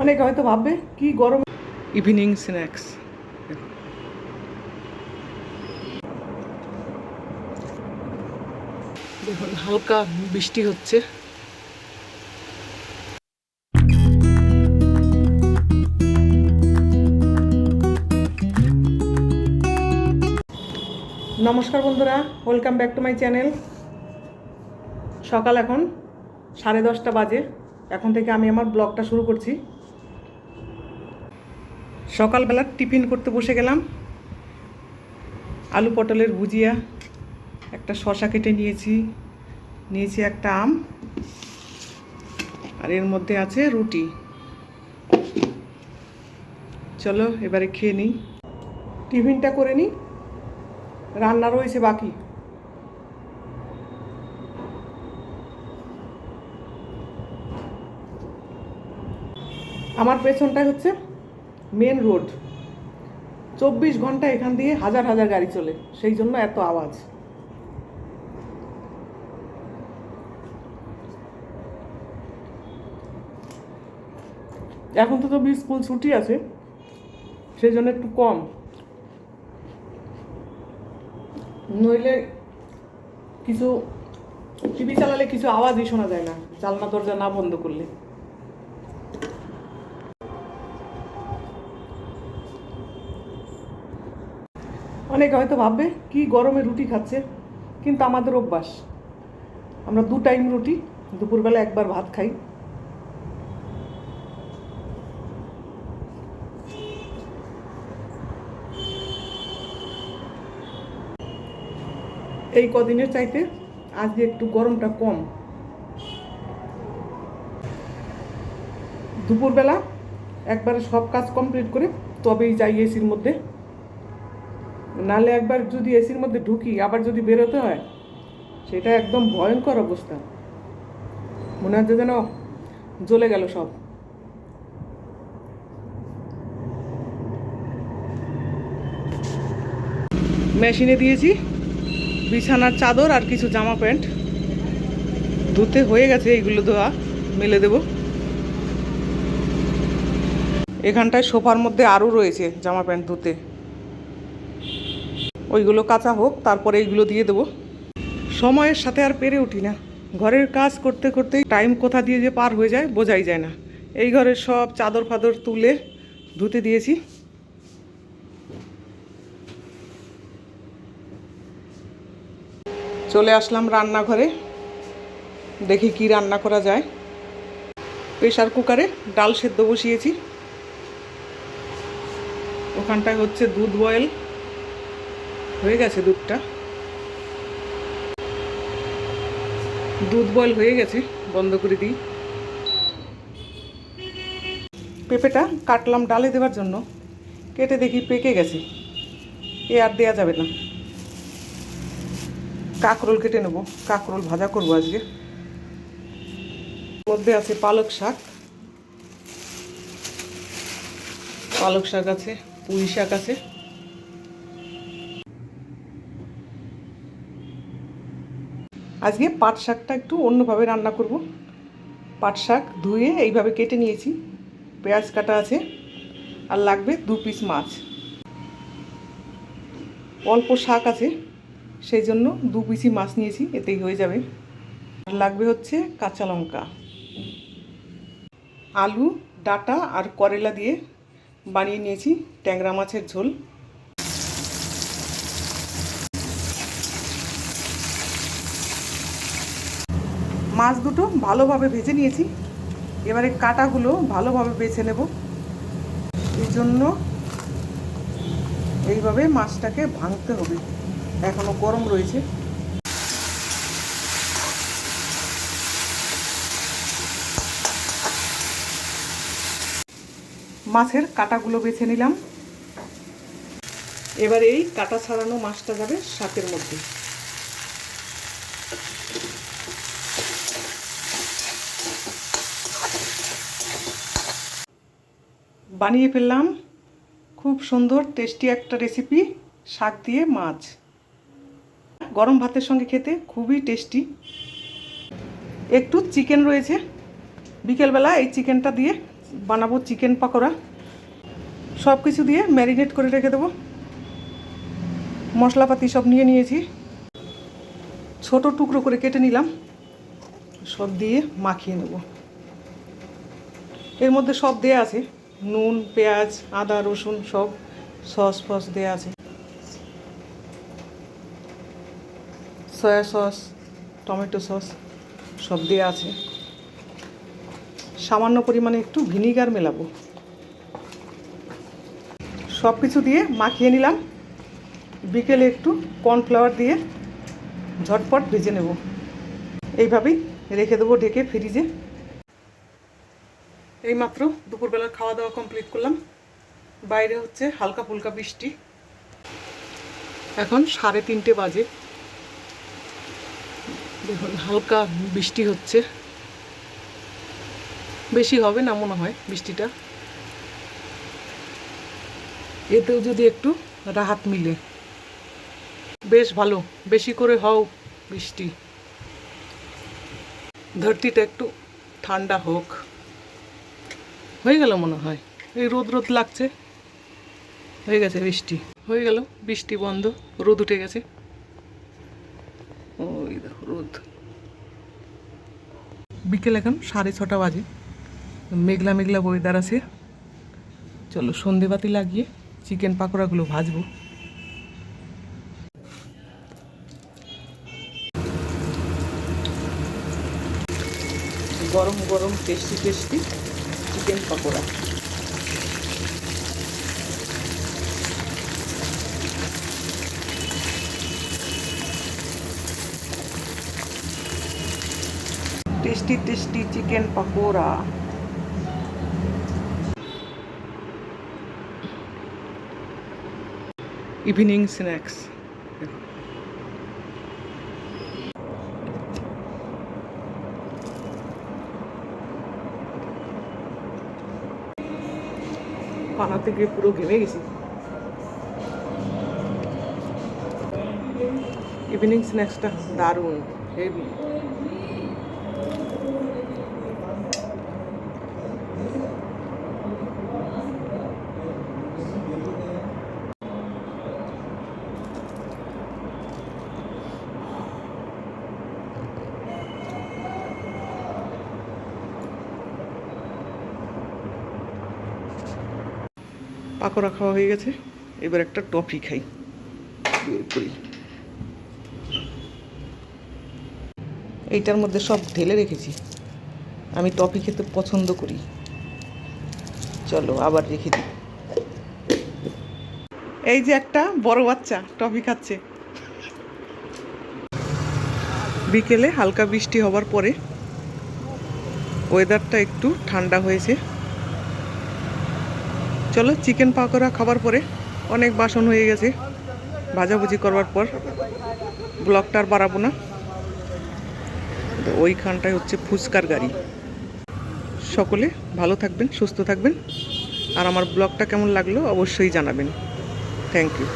অনেকে হয়তো ভাববে কি গরম? ইভিনিং স্ন্যাক্স দেখুন হালকা বৃষ্টি হচ্ছে। নমস্কার বন্ধুরা welcome back to my channel সকাল এখন সাড়ে দশটা বাজে। এখন থেকে আমি আমার ব্লগটা শুরু করছি। সকালবেলা টিফিন করতে বসে গেলাম। আলু পটলের ভুজিয়া, একটা শশা কেটে নিয়েছি নিয়েছি একটা আম, আর এর মধ্যে আছে রুটি। চলো এবারে খেয়ে নিই। টিফিনটা করে নিই। রান্না রয়েছে বাকি। আমার পেছনটায় হচ্ছে মেন রোড। চব্বিশ ঘণ্টা এখান দিয়ে হাজার হাজার গাড়ি চলে, সেই জন্য এত আওয়াজ। এখন তো তবে স্কুল ছুটি আছে, সেই জন্য একটু কম। নইলে কিছু, টিভি চালালে কিছু আওয়াজই শোনা যায় না, জানলা দরজা না বন্ধ করলে। অনেকে হয়তো ভাববে, কি গরমে রুটি খাচ্ছে? কিন্তু আমাদের অভ্যাস। আমরা দু টাইম রুটি, দুপুরবেলা একবার ভাত খাই। এই কদিনের চাইতে আজকে একটু গরমটা কম। দুপুরবেলা একবারে সব কাজ কমপ্লিট করে তবেই যাই এসির মধ্যে। নালে একবার যদি এসির মধ্যে ঢুকি, আবার যদি বেরোতে হয়, সেটা একদম ভয়ঙ্কর অবস্থা। মনে হচ্ছে যেন জ্বলে গেল সব। মেশিনে দিয়েছি, বিছানার চাদর আর কিছু জামা প্যান্ট। ধুতে হয়ে গেছে এইগুলো ধোয়া, মেলে দেব। এখানটায় সোফার মধ্যে আরও রয়েছে জামা প্যান্ট ধুতে। ওইগুলো কাঁচা হোক, তারপরে এইগুলো দিয়ে দেবো। সময়ের সাথে আর পেরে উঠি না। ঘরের কাজ করতে করতে টাইম কোথা দিয়ে যে পার হয়ে যায় বোঝাই যায় না। এই ঘরের সব চাদর ফাদর তুলে ধুতে দিয়েছি। চলে আসলাম রান্নাঘরে। দেখি কি রান্না করা যায়। প্রেশার কুকারে ডাল সেদ্ধ বসিয়েছি। ওখানটায় হচ্ছে দুধ বয়েল হয়ে গেছে দুধটা। দুধ বয়েল হয়ে গেছে, বন্ধ করে দিই। পেঁপেটা কাটলাম ডালে দেওয়ার জন্য। কেটে দেখি পেকে গেছে। এ আর দেয়া যাবে না। কাঁকরোল কেটে নেব। কাঁকরোল ভাজা করব আজকে। মধ্যে আছে পালক শাক। পালক শাক আছে, পুঁই শাক আছে। আজকে পাট শাকটা একটু অন্যভাবে রান্না করব। পাট শাক ধুয়ে এইভাবে কেটে নিয়েছি। পেঁয়াজ কাটা আছে আর লাগবে দু পিস মাছ। অল্প শাক আছে, সেই জন্য দু পিসি মাছ নিয়েছি, এতেই হয়ে যাবে। আর লাগবে হচ্ছে কাঁচা লঙ্কা। আলু, ডাটা আর করেলা দিয়ে বানিয়ে নিয়েছি, ট্যাংরা মাছের ঝোল। মাছ দুটো ভালোভাবে ভেজে নিয়েছি। এবারে কাটাগুলো ভালোভাবে বেছে নেব। এই জন্য এইভাবে মাছটাকে ভাঙতে হবে। এখনও গরম রয়েছে। মাছের কাটাগুলো বেছে নিলাম। এবার এই কাটা ছাড়ানো মাছটা যাবে শাকের মধ্যে। বানিয়ে ফেললাম। খুব সুন্দর টেস্টি একটা রেসিপি শাক দিয়ে মাছ। গরম ভাতের সঙ্গে খেতে খুবই টেস্টি একটু চিকেন রয়েছে। বিকেলবেলা এই চিকেনটা দিয়ে বানাবো চিকেন পাকোড়া। সব কিছু দিয়ে ম্যারিনেট করে রেখে দেবো। মশলাপাতি সব নিয়ে নিয়েছি। ছোট টুকরো করে কেটে নিলাম। সব দিয়ে মাখিয়ে নেব। এর মধ্যে সব দেয়া আছে। নুন, পেঁয়াজ, আদা, রসুন সব সস ফস দেওয়া আছে। সয়া সস, টমেটো সস সব দেওয়া আছে। সামান্য পরিমাণে একটু ভিনিগার মেলাবো। সব কিছু দিয়ে মাখিয়ে নিলাম। বিকেলে একটু কর্নফ্লাওয়ার দিয়ে ঝটপট ভেজে নেব। এইভাবেই রেখে দেবো ঢেকে ফ্রিজে। এইমাত্র দুপুরবেলার খাওয়া দাওয়া কমপ্লিট করলাম। বাইরে হচ্ছে হালকা ফুলকা বৃষ্টি। এখন সাড়ে তিনটে বাজে। দেখুন, হালকা বৃষ্টি হচ্ছে। বেশি হবে না মনে হয় বৃষ্টিটা। এতেও যদি একটু রাহাত মিলে। বেশ ভালো, বেশি করে হও বৃষ্টি। ধরতিটা একটু ঠান্ডা হোক। হয়ে গেল মনে হয়। এই রোদ রোদ লাগছে। হয়ে গেছে বৃষ্টি। হয়ে গেল, বৃষ্টি বন্ধ, রোদ উঠে গেছে। ওই দেখো রোদ। বিকেল এখন সাড়ে ছটা বাজে। মেঘলা মেঘলা ওয়েদার আছে। চলো সন্ধেবাতি লাগিয়ে চিকেন পাকোড়াগুলো ভাজবো। গরম গরম tasty tasty chicken pakora tasty tasty chicken pakora evening snacks বানাতে গিয়ে পুরো ঘেমে গেছি। ইভিনিং স্ন্যাক্সটা দারুণ। হেভি পাকোড়া খাওয়া হয়ে গেছে। এবার একটা টফি খাই। করি। এইটার মধ্যে সব ঢেলে রেখেছি। আমি টফি খেতে পছন্দ করি। চলো আবার রেখে দিই। এই যে একটা বড় বাচ্চা টফি খাচ্ছে। বিকেলে হালকা বৃষ্টি হবার পরে ওয়েদারটা একটু ঠান্ডা হয়েছে। চলো চিকেন পাকোড়া খাবার পরে অনেক বাসন হয়ে গেছে। ভাজাভুজি করবার পর ব্লকটার আর বাড়াবো না। ওইখানটায় হচ্ছে ফুচকার গাড়ি। সকলে ভালো থাকবেন, সুস্থ থাকবেন। আর আমার ব্লগটা কেমন লাগল অবশ্যই জানাবেন। Thank you